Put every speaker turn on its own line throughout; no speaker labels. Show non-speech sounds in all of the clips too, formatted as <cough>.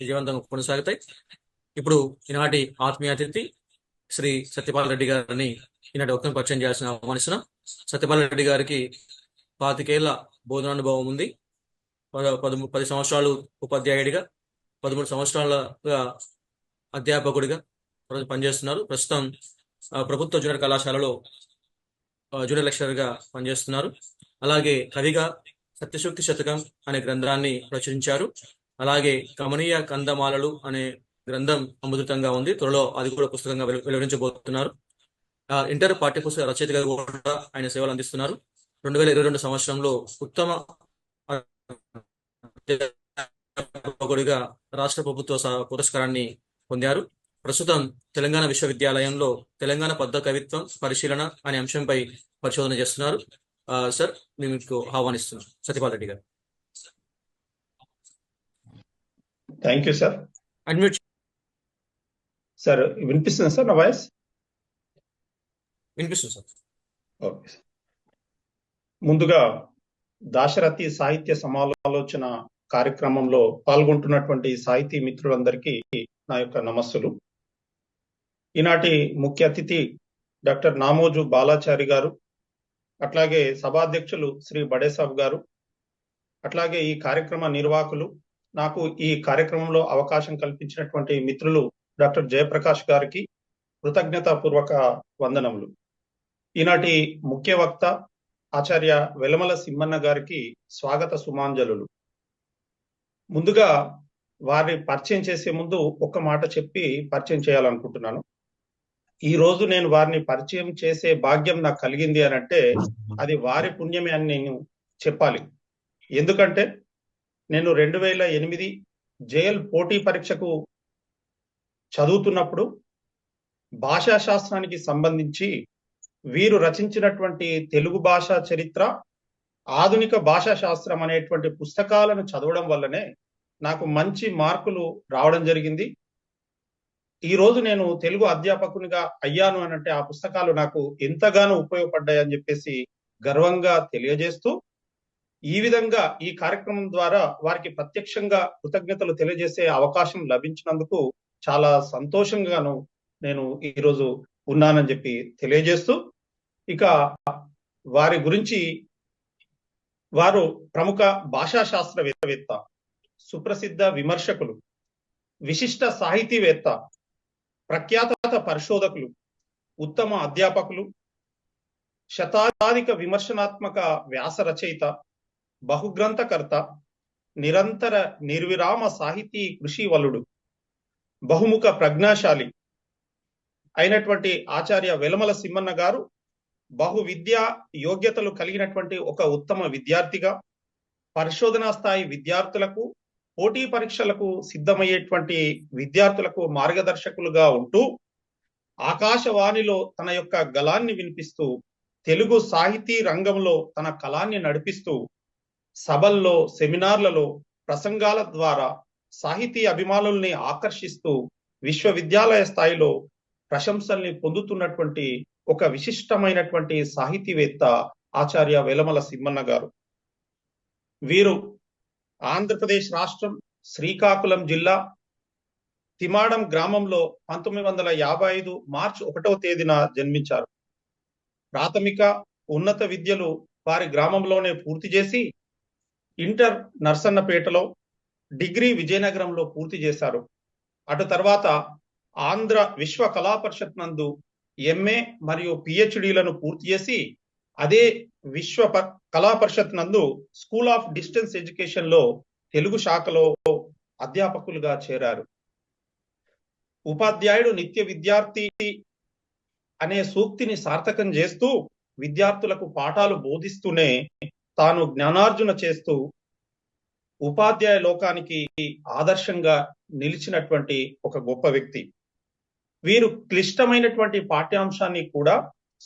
విజయవంతంగా కొనసాగుతాయి. ఇప్పుడు ఈనాటి ఆత్మీయ అతిథి శ్రీ సత్యపాల్ రెడ్డి గారిని ఈనాటి ఒక్కరిని పరిచయం చేయాల్సిన ఆహ్వానిస్తున్నాం సత్యపాల్ రెడ్డి గారికి పాతికేళ్ళ బోధనానుభవం ఉంది. పద- పదము పది సంవత్సరాలు ఉపాధ్యాయుడిగా పదమూడు సంవత్సరాలుగా అధ్యాపకుడిగా పనిచేస్తున్నారు. ప్రస్తుతం ఆ, ప్రభుత్వ జూనియర్ కళాశాలలో జూనియర్ లెక్చరర్గా పనిచేస్తున్నారు. అలాగే కవిగా సత్యశక్తి శతకం అనే గ్రంథాన్ని ప్రచురించారు. అలాగే కమనీయ కందమాలలు అనే గ్రంథం అమృతంగా ఉంది. త్వరలో అది కూడా పుస్తకంగా వెలువరించబోతున్నారు. ఆ, ఇంటర్ పాఠ్యపుస్తక రచయితగా కూడా ఆయన సేవలు అందిస్తున్నారు. రెండు వేల ఇరవై రెండు సంవత్సరంలో ఉత్తమ అధ్యాపకుడిగా రాష్ట్ర ప్రభుత్వ పురస్కారాన్ని పొందారు. ప్రస్తుతం తెలంగాణ విశ్వవిద్యాలయంలో తెలంగాణ పద్య కవిత్వం పరిశీలన అనే అంశంపై పరిశోధన చేస్తున్నారు. సార్ నేను మీకు ఆహ్వానిస్తున్నాను. సత్యపాల్ రెడ్డి గారు.
Thank you sir
admit
sir వినిపిస్తుంది సార్ నా వాయిస్
వినిపిస్తుంది సార్.
Okay sir. ముందుగా దాశరథి సాహిత్య సమాలోచన కార్యక్రమంలో పాల్గొంటున్నటువంటి సాహితీ మిత్రులందరికీ నా యొక్క నమస్సులు. ఈనాటి ముఖ్య అతిథి డాక్టర్ నామోజు బాలాచారి గారు అట్లాగే సభాధ్యక్షులు శ్రీ బడేసాబ్ గారు అట్లాగే ఈ కార్యక్రమ నిర్వాహకులు నాకు ఈ కార్యక్రమంలో అవకాశం కల్పించినటువంటి మిత్రులు డాక్టర్ జయప్రకాష్ గారికి కృతజ్ఞతాపూర్వక వందనములు. ఈనాటి ముఖ్య వక్త ఆచార్య వెలమల సిమ్మన్న గారికి స్వాగత సుమాంజలులు. ముందుగా వారిని పరిచయం చేసే ముందు ఒక్క మాట చెప్పి పరిచయం చేయాలనుకుంటున్నాను. ఈ రోజు నేను వారిని పరిచయం చేసే భాగ్యం నాకు కలిగింది అని అంటే అది వారి పుణ్యమే అని నేను చెప్పాలి. ఎందుకంటే నేను రెండు వేల ఎనిమిది జేఎల్ పోటీ పరీక్షకు చదువుతున్నప్పుడు భాషా శాస్త్రానికి సంబంధించి వీరు రచించినటువంటి తెలుగు భాషా చరిత్ర ఆధునిక భాషా శాస్త్రం అనేటువంటి పుస్తకాలను చదవడం వల్లనే నాకు మంచి మార్కులు రావడం జరిగింది. ఈ రోజు నేను తెలుగు అధ్యాపకునిగా అయ్యాను అనంటే ఆ పుస్తకాలు నాకు ఎంతగానో ఉపయోగపడ్డాయి అని చెప్పేసి గర్వంగా తెలియజేస్తూ ఈ విధంగా ఈ కార్యక్రమం ద్వారా వారికి ప్రత్యక్షంగా కృతజ్ఞతలు తెలియజేసే అవకాశం లభించినందుకు చాలా సంతోషంగాను నేను ఈరోజు ఉన్నానని చెప్పి తెలియజేస్తూ ఇక వారి గురించి వారు ప్రముఖ భాషా శాస్త్రవేత్తవేత్త సుప్రసిద్ధ విమర్శకులు విశిష్ట సాహితీవేత్త ప్రఖ్యాత పరిశోధకులు ఉత్తమ అధ్యాపకులు శతాధిక విమర్శనాత్మక వ్యాస రచయిత బహుగ్రంథకర్త నిరంతర నిర్విరామ సాహితీ కృషి వలుడు బహుముఖ ప్రజ్ఞాశాలి అయినటువంటి ఆచార్య వెలమల సిమ్మన్న గారు బహు విద్యా యోగ్యతలు కలిగినటువంటి ఒక ఉత్తమ విద్యార్థిగా పరిశోధనా స్థాయి విద్యార్థులకు పోటీ పరీక్షలకు సిద్ధమయ్యేటువంటి విద్యార్థులకు మార్గదర్శకులుగా ఉంటూ ఆకాశవాణిలో తన యొక్క గలాన్ని వినిపిస్తూ తెలుగు సాహితీ రంగంలో తన కళాన్ని నడిపిస్తూ సభల్లో సెమినార్లలో ప్రసంగాల ద్వారా సాహితీ అభిమానుల్ని ఆకర్షిస్తూ విశ్వవిద్యాలయ స్థాయిలో ప్రశంసల్ని పొందుతున్నటువంటి ఒక విశిష్టమైనటువంటి సాహితీవేత్త ఆచార్య వెలమల సిమ్మన్న గారు. వీరు ఆంధ్రప్రదేశ్ రాష్ట్రం శ్రీకాకుళం జిల్లా తిమాడం గ్రామంలో పంతొమ్మిది వందల యాభై ఐదు మార్చి ఒకటవ తేదీన జన్మించారు. ప్రాథమిక ఉన్నత విద్యలు వారి గ్రామంలోనే పూర్తి చేసి ఇంటర్ నర్సన్నపేటలో డిగ్రీ విజయనగరంలో పూర్తి చేశారు. అటు తర్వాత ఆంధ్ర విశ్వ కళా పరిషత్ నందు ఎంఏ మరియు పిహెచ్డిలను పూర్తి చేసి అదే విశ్వ కళా పరిషత్ నందు స్కూల్ ఆఫ్ డిస్టెన్స్ ఎడ్యుకేషన్లో తెలుగు శాఖలో అధ్యాపకులుగా చేరారు. ఉపాధ్యాయుడు నిత్య విద్యార్థి అనే సూక్తిని సార్థకం చేస్తూ విద్యార్థులకు పాఠాలు బోధిస్తూనే తాను జ్ఞానార్జున చేస్తూ ఉపాధ్యాయ లోకానికి ఆదర్శంగా నిలిచినటువంటి ఒక గొప్ప వ్యక్తి. వీరు క్లిష్టమైనటువంటి పాఠ్యాంశాన్ని కూడా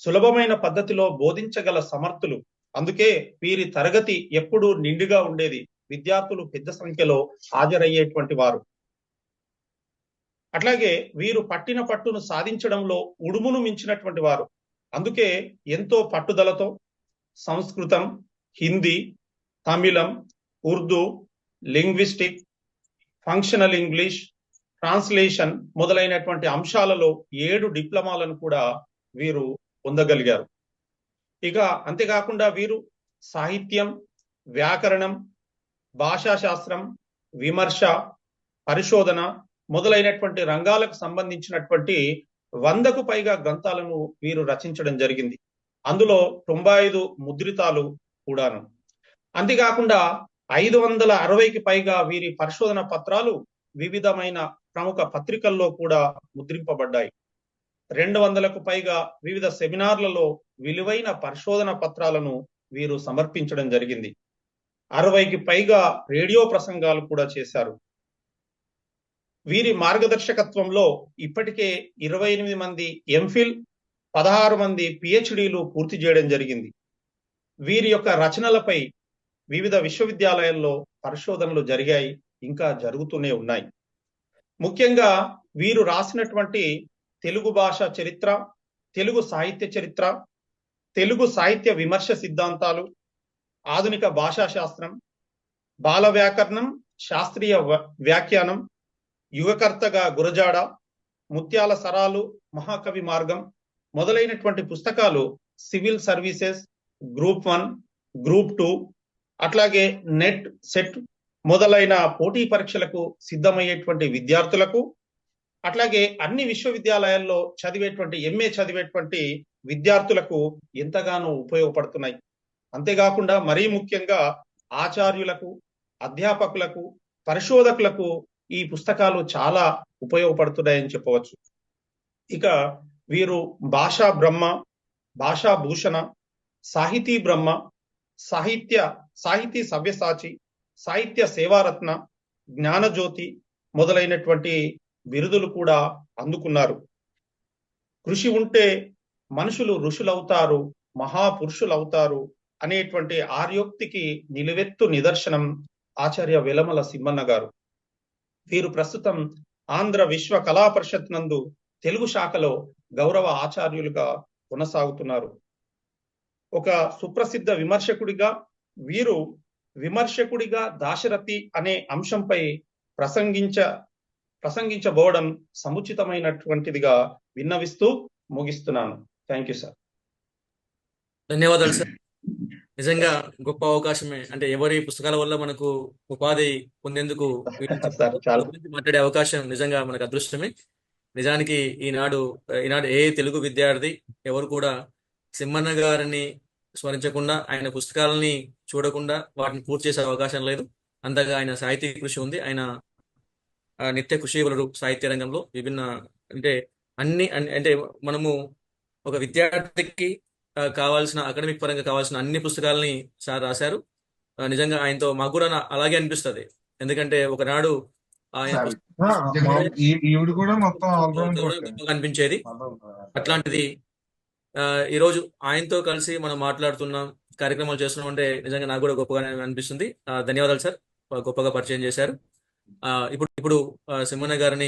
సులభమైన పద్ధతిలో బోధించగల సమర్థులు. అందుకే వీరి తరగతి ఎప్పుడూ నిండుగా ఉండేది విద్యార్థులు పెద్ద సంఖ్యలో హాజరయ్యేటువంటి వారు. అట్లాగే వీరు పట్టిన పట్టును సాధించడంలో ఉడుమును మించినటువంటి వారు. అందుకే ఎంతో పట్టుదలతో సంస్కృతం హిందీ తమిళం Urdu linguistic functional English translation మొదలైనటువంటి అంశాలలో ఏడు డిప్లొమాలను కూడా వీరు పొందగలిగారు. ఇక అంతేకాకుండా వీరు సాహిత్యం వ్యాకరణం భాషా శాస్త్రం విమర్శ పరిశోధన మొదలైనటువంటి రంగాలకు సంబంధించినటువంటి వందకు పైగా గ్రంథాలను వీరు రచించడం జరిగింది. అందులో తొంభై ఐదు ముద్రితాలు కూడాను. అంతేకాకుండా ఐదు వందల అరవైకి పైగా వీరి పరిశోధన పత్రాలు వివిధమైన ప్రముఖ పత్రికల్లో కూడా ముద్రింపబడ్డాయి. రెండు వందలకు పైగా వివిధ సెమినార్లలో విలువైన పరిశోధన పత్రాలను వీరు సమర్పించడం జరిగింది. అరవైకి పైగా రేడియో ప్రసంగాలు కూడా చేశారు. వీరి మార్గదర్శకత్వంలో ఇప్పటికే ఇరవై ఎనిమిది మంది ఎంఫిల్ పదహారు మంది పిహెచ్డీలు పూర్తి చేయడం జరిగింది. వీరి యొక్క రచనలపై వివిధ విశ్వవిద్యాలయాల్లో పరిశోధనలు జరిగాయి ఇంకా జరుగుతూనే ఉన్నాయి. ముఖ్యంగా వీరు రాసినటువంటి తెలుగు భాష చరిత్ర తెలుగు సాహిత్య చరిత్ర తెలుగు సాహిత్య విమర్శ సిద్ధాంతాలు ఆధునిక భాషా శాస్త్రం బాల వ్యాకరణం శాస్త్రీయ వ్యాఖ్యానం యుగకర్తగా గురజాడ ముత్యాల సరాలు మహాకవి మార్గం మొదలైనటువంటి పుస్తకాలు civil services group one group two అట్లాగే నెట్ సెట్ మొదలైన పోటీ పరీక్షలకు సిద్ధమయ్యేటువంటి విద్యార్థులకు అట్లాగే అన్ని విశ్వవిద్యాలయాల్లో చదివేటువంటి ఎంఏ చదివేటువంటి విద్యార్థులకు ఎంతగానో ఉపయోగపడుతున్నాయి. అంతేకాకుండా మరీ ముఖ్యంగా ఆచార్యులకు అధ్యాపకులకు పరిశోధకులకు ఈ పుస్తకాలు చాలా ఉపయోగపడుతున్నాయని చెప్పవచ్చు. ఇక వీరు భాషా బ్రహ్మ భాషా భూషణ సాహితీ బ్రహ్మ సాహిత్య సాహితీ సవ్యసాచి సాహిత్య సేవారత్న జ్ఞానజ్యోతి మొదలైనటువంటి బిరుదులు కూడా అందుకున్నారు. కృషి ఉంటే మనుషులు ఋషులవుతారు మహాపురుషులవుతారు అనేటువంటి ఆర్యోక్తికి నిలువెత్తు నిదర్శనం ఆచార్య వెలమల సిమ్మన్న గారు. వీరు ప్రస్తుతం ఆంధ్ర విశ్వ కళా పరిషత్ నందు తెలుగు శాఖలో గౌరవ ఆచార్యులుగా కొనసాగుతున్నారు. ఒక సుప్రసిద్ధ విమర్శకుడిగా వీరు విమర్శకుడిగా దాశరథి అనే అంశంపై ప్రసంగించ ప్రసంగించబోవడం సముచితమైనటువంటిదిగా విన్నవిస్తూ ముగిస్తున్నాను. Thank you sir.
ధన్యవాదాలు సార్. నిజంగా గొప్ప అవకాశమే. అంటే ఎవరి పుస్తకాల వల్ల మనకు ఉపాధి పొందేందుకు <laughs> మాట్లాడే అవకాశం నిజంగా మనకు అదృష్టమే. నిజానికి ఈనాడు ఈనాడు ఏ తెలుగు విద్యార్థి ఎవరు కూడా సిమ్మన్న గారిని స్మరించకుండా ఆయన పుస్తకాలని చూడకుండా వాటిని పూర్తి చేసే అవకాశం లేదు. అంతగా ఆయన సాహితీ కృషి ఉంది. ఆయన నిత్య కృషివలుడు సాహిత్య రంగంలో విభిన్న అంటే అన్ని అంటే మనము ఒక విద్యార్థికి కావాల్సిన అకాడమిక్ పరంగా కావాల్సిన అన్ని పుస్తకాలని సార్ రాశారు. నిజంగా ఆయనతో మాకు కూడా అలాగే అనిపిస్తుంది. ఎందుకంటే ఒకనాడు ఆయన <laughs> అనిపించేది. అట్లాంటిది ఈరోజు ఆయనతో కలిసి మనం మాట్లాడుతున్నాం కార్యక్రమాలు చేస్తున్నాం అంటే నిజంగా నాకు కూడా గొప్పగా అనిపిస్తుంది. ధన్యవాదాలు సార్. గొప్పగా పరిచయం చేశారు. ఆ, ఇప్పుడు ఇప్పుడు ఆ, సింహన్న గారిని